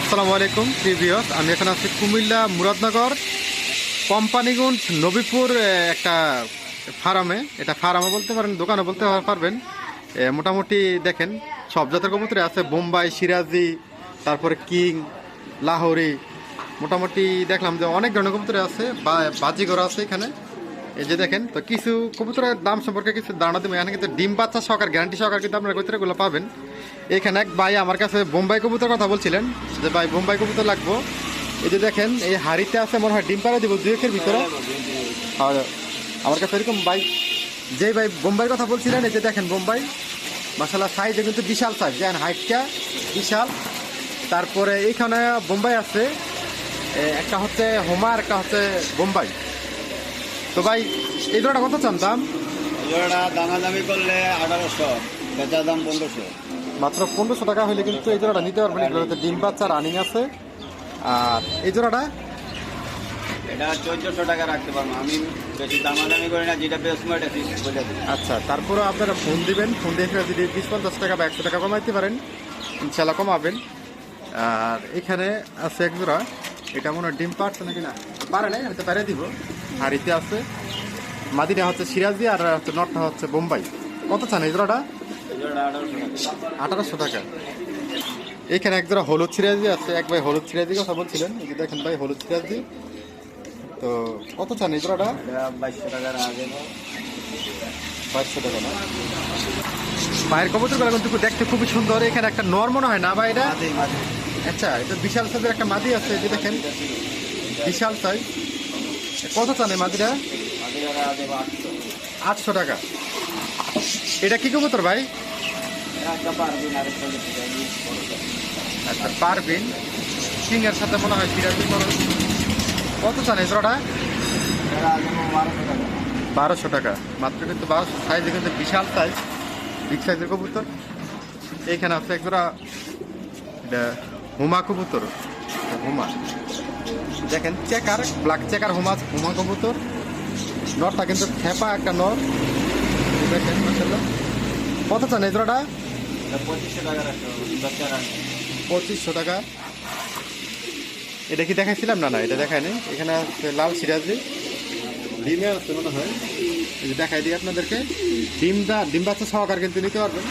আসসালামু আলাইকুম প্রিভিয়স আমি এখন আছি কুমিল্লা মুরাদনগর, কোম্পানিগঞ্জ, নবীপুর একটা ফার্মে। এটা ফার্মও বলতে পারেন, দোকানও বলতে পারবেন। মোটামুটি দেখেন, সব জাতের কবুতরে আছে। বোম্বাই, সিরাজি, তারপরে কিং, লাহোরি। মোটামুটি দেখলাম যে অনেক ধরনের কবুতরে আছে, বা বাজিগর আছে এখানে। এই যে দেখেন, তো কিছু কবুতরের দাম সম্পর্কে কিছু ধারণা দেবো এখানে কিন্তু ডিম বাচ্চা সহকার গ্যারান্টি সহকার কিন্তু আপনারা কবুতরগুলো পাবেন। এখানে এক ভাই আমার কাছে বোম্বাই কবুতর কথা বলছিলেন। যে ভাই, বোম্বাই কবুতর লাগবো। এই যে দেখেন, এই হাড়িতে আছে মনে হয় ডিম পাড়া দিব দুয়েকের ভিতরে। আর আমার কাছে এরকম ভাই যে ভাই বোম্বাইয়ের কথা বলছিলেন, এই যে দেখেন বোম্বাই। মাসাল্লাহ সাইজে কিন্তু বিশাল সাইজ দেখেন হাইটটা বিশাল। তারপরে এইখানে বোম্বাই আছে। একটা হচ্ছে হোমা আর একটা হচ্ছে বোম্বাই। তো ভাই এই দুটা কত চান দাম? জোড়াটা দামাদামি করলে আঠারোশো বেচার দাম পনেরোশো। মাত্র পনেরোশো টাকা হলে কিন্তু এই জোড়াটা নিতে পারবেন। এগুলোতে ডিম বাচ্চা রানিং আছে। আর এই জোড়াটা? এটা চোদ্দশো টাকা রাখতে পারব। আমি বেশি দামাদামি করি না যেটা বেশ এটা ফিক্স বলে আচ্ছা তারপরে আপনারা ফোন দিবেন। ফোন দিয়ে যদি বিশ পঞ্চাশ টাকা বা একশো টাকা কমাইতে পারেন ইনশাল্লাহ কমাবেন। আর এখানে আছে এক জোড়া। এটা মনে হয় ডিম পারছে নাকি না? পারে নাই আমি তো পারে দিব। হাড়িতে আছে মাদিটা হচ্ছে সিরাজি আর হচ্ছে নটটা হচ্ছে বোম্বাই। কত চান এই জোড়াটা? আঠারোশো টাকা। এখানে এক জোড়া হলুদ সিরাজি আছে এক ভাই হলুদ সিরাজি কথা বলছিলেন এই যে দেখেন ভাই হলুদ সিরাজি। তো কত চান এই জোড়াটা? বাইশশো টাকার আগে পাঁচশো টাকা না? পায়ের কবুতরগুলো কিন্তু দেখতে খুবই সুন্দর এখানে একটা নর মনে হয় না ভাই এটা? আচ্ছা এটা বিশাল সাইজের একটা মাদি আছে যে দেখেন। বিশাল সাইজ কত যারা দেবো আটশো টাকা। এটা কি কবুতর ভাই? আচ্ছা পারবিন। সিংয়ের সাথে মনে হয় খরচ কত চান দেবো বারোশো টাকা। মাত্র কিন্তু বারোশো। সাইজে কিন্তু বিশাল সাইজ। বিগ সাইজের কবুতর। এইখানে আছে এক জোড়া, এটা হুমা কবুতর। হুমা। দেখেন চেকার ব্ল্যাক চেকার হুমা হুমা কবুতর। নরটা কিন্তু খেপা একটা নর দেখেন কত চান এই জোড়াটা? পঁচিশশো টাকা। এটা কি দেখাইছিলাম? না না, এটা দেখায় নি এখানে লাল সিরাজি ডিমে আছে মনে হয়। যে দেখাই দিই আপনাদেরকে। ডিমটা, ডিম বাচ্চা সহকার কিন্তু নিতে পারবেন।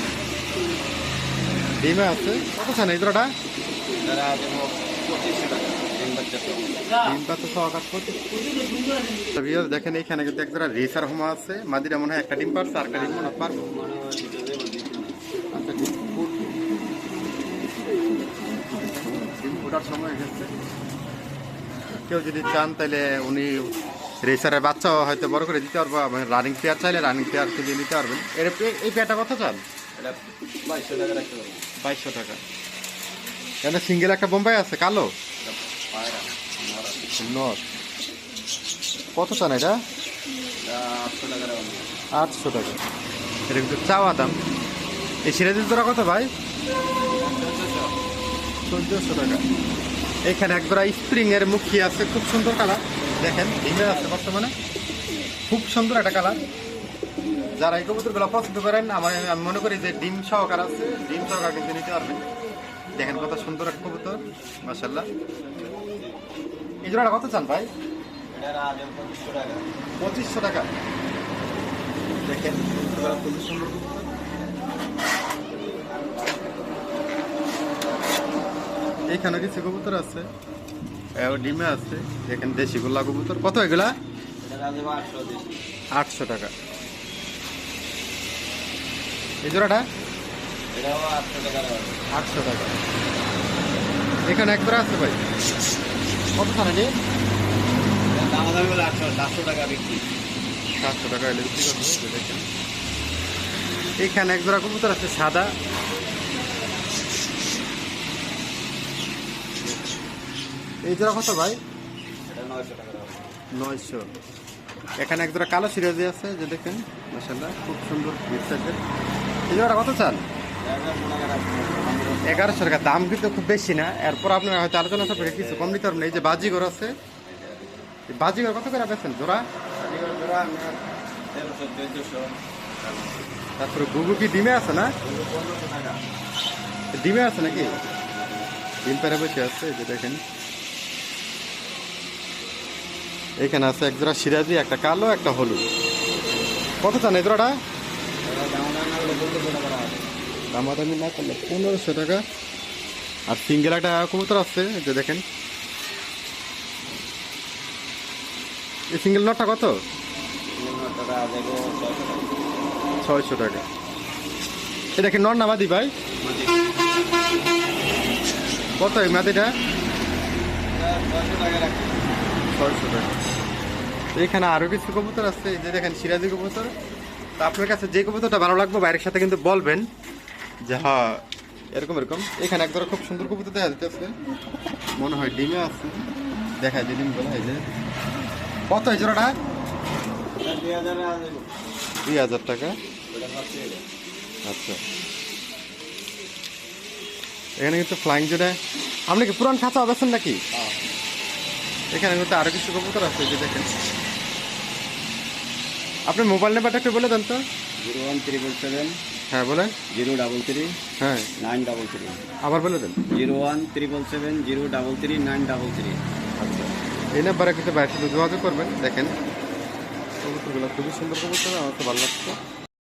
ডিমে আছে। কত চান এই জোড়াটা? পঁচিশশো টাকা। দেখেন এখানে কিন্তু এক জোড়া রেসার হোমা আছে। মাদিরা মনে হয় একটা ডিম পারছে আর একটা ডিম মনে পারব আচ্ছা কেউ যদি চান তাহলে উনি রেসারের বাচ্চা হয়তো বড় করে দিতে পারব। রানিং পেয়ার চাইলে রানিং পেয়ার কিনে নিতে পারবেন। এর এই পেয়ারটা কত চান? বাইশশো টাকা বাইশশো টাকা। কেন সিঙ্গেল একটা বোম্বাই আছে কালো? নরা নট কত চান এটা? আটশো টাকা। এটা কিন্তু চাওয়া দাম। এই সিরাজের জোড়া কত ভাই? চোদ্দশো টাকা। এখানে এক জোড়া স্প্রিং এর মুখী আছে খুব সুন্দর কালার। দেখেন ডিমে আছে বর্তমানে। খুব সুন্দর একটা কালার। যারা এই কবুতরগুলো পছন্দ করেন আমার আমি মনে করি যে ডিম সহকার আছে। ডিম সহকার কিন্তু নিতে পারবেন। দেখেন কত সুন্দর একটা কবুতর মাসাল্লাহ এই জোড়াটা কত চান ভাই? পঁচিশশো টাকা। পঁচিশশো টাকা। দেখেন এইখানে কিছু কবুতর আছে? ডিমে আছে। এখানে দেশি গোল্লা কবুতর। কত এগুলা? আটশো টাকা। এই জোড়াটা? আটশো টাকা। এখানে এক জোড়া আছে ভাই? কত নিয়ে দামা দামি বলে আটশো সাতশো টাকা বিক্রি। সাতশো টাকা এলে বিক্রি দেখেন। এইখানে এক জোড়া কবুতর আছে সাদা। এই জোড়া কত ভাই? নয়শো টাকা নয়শো। এখানে এক জোড়া কালো সিরাজি আছে যে দেখেন মাসাল্লাহ খুব সুন্দর এই জোড়াটা কত চান? এগারোশো টাকা। দাম কিন্তু খুব বেশি না। এরপর আপনার হয়তো আলোচনা সাপেক্ষে কিছু কম নিতে পারবেন এই যে বাজিগর আছে। এই বাজিগর কত করে বেছেন জোড়া? তারপরে গুগু কি ডিমে আছে না? ডিমে আছে নাকি? ডিম পেরে বসে আছে এই যে দেখেন। এখানে আছে এক জোড়া সিরাজি একটা কালো একটা হলুদ। কত চান এই জোড়াটা? দামাদামি না করলে? পনেরোশো টাকা। আর সিঙ্গেল একটা কবুতর আছে যে দেখেন। এই সিঙ্গেল নটটা কত? ছয়শো টাকা। এটা কি নর নামাদি ভাই। কত এই মাদিটা? ছয়শো টাকা। এখানে আরও কিছু কবুতর আছে, এই যে দেখেন, সিরাজি কবুতর। তো আপনার কাছে যে কবুতরটা ভালো লাগবে বাইরের সাথে কিন্তু বলবেন। যে এরকম এরকম। এখানে একদম খুব সুন্দর কবুতর দেখা যাচ্ছে মনে হয় ডিমে আছে। দেখা যায় ডিম বলা হয় যে কত এই জোড়াটা দুই হাজার টাকা। আচ্ছা। এখানে কিন্তু ফ্লাইং জোড়া। আপনি কি পুরান খাঁচা বেছেন নাকি? এখানে কিন্তু আরও কিছু কবুতর আছে যে দেখেন। আপনি মোবাইল নাম্বারটা একটু বলে দেন তো। জিরো ওয়ান ত্রিপল সেভেন হ্যাঁ বলেন। জিরো ডাবল থ্রি হ্যাঁ। Nine double three. আবার বলে দেন। Zero one triple seven zero double three nine double three. আচ্ছা। এই নাম্বারে কিন্তু বাইরে সাথে যোগাযোগ করবেন। দেখেন কবুতরগুলো খুবই সুন্দর কবুতর আমার তো ভালো লাগছে।